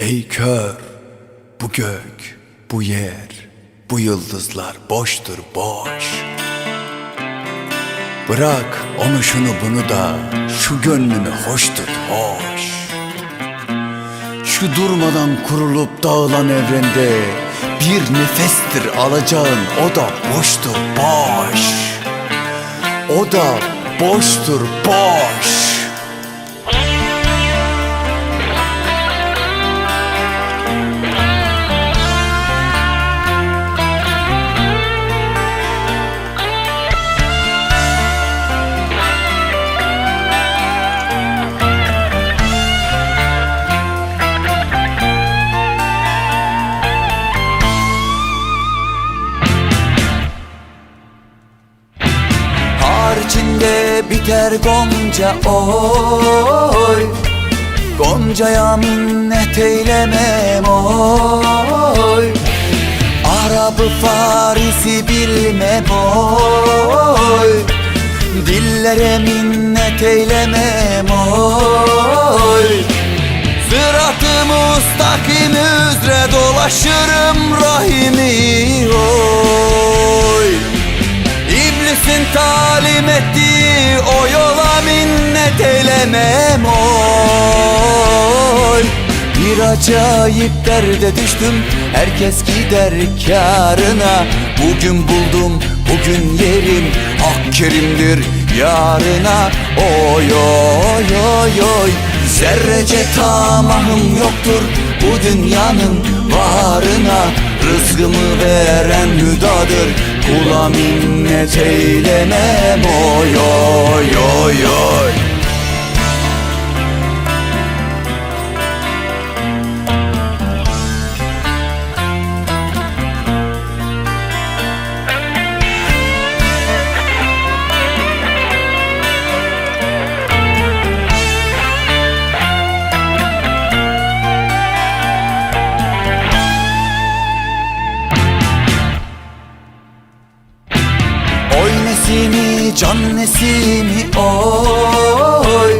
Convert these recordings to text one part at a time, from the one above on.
Ey kör, bu gök, bu yer, bu yıldızlar boştur boş. Bırak onu şunu bunu da, şu gönlünü hoş tut hoş. Şu durmadan kurulup dağılan evrende bir nefestir alacağın o da boştur boş. O da boştur boş. Biter gonca oy. Goncaya minnet eylemem oy. Arabı Farisi bilmem oy. Dillere minnet eylemem oy. Sırat-ı mustakim üzere dolaşırım rahimi oy İblisin talim ettiği o yola minnet eylemem oy. Bir acayip derde düştüm herkes gider kârına. Bugün buldum bugün yerim hak kerimdir yarına. Oy oy oy oy Zerrece tamahım yoktur bu dünyanın varına Rızkımı veren hüdadır Kula minnet eylemem oy oy oy oy Oy nesimi can nesimi oy.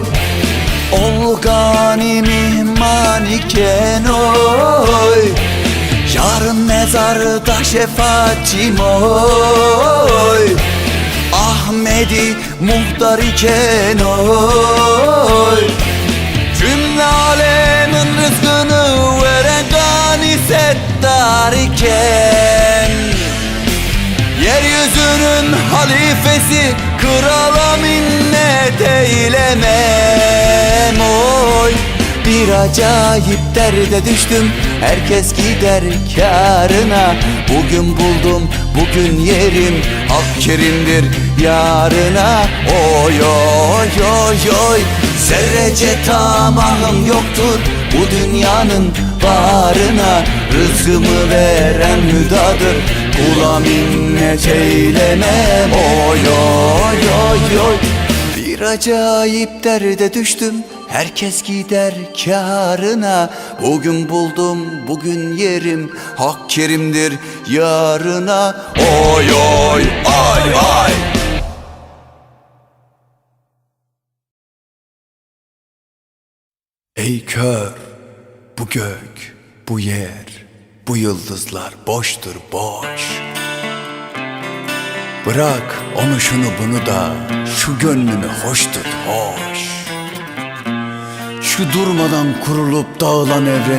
Ol gani mihman iken oy. Yarın mezarda şefaatçim oy. Ahmedi muhtar iken oy. Cümle alemin rızkını veren gani settar iken halifesi krala minnet eylemem oy Bir acayip derde düştüm herkes gider kârına. Bugün buldum bugün yerim hak kerimdir yarına. Oy oy oy oy zerrece tamahım yoktur bu dünyanın varına Rızkımı veren hüdadır Kula minnet eylemem Oy oy oy oy. Bir acayip derde düştüm Herkes gider kârına. Bugün buldum bugün yerim Hak kerimdir yarına. Oy oy ay ay. Ey kör, bu gök, bu yer, bu yıldızlar boştur boş. Bırak onu şunu bunu da, şu gönlünü hoş tut hoş. Şu durmadan kurulup dağılan evren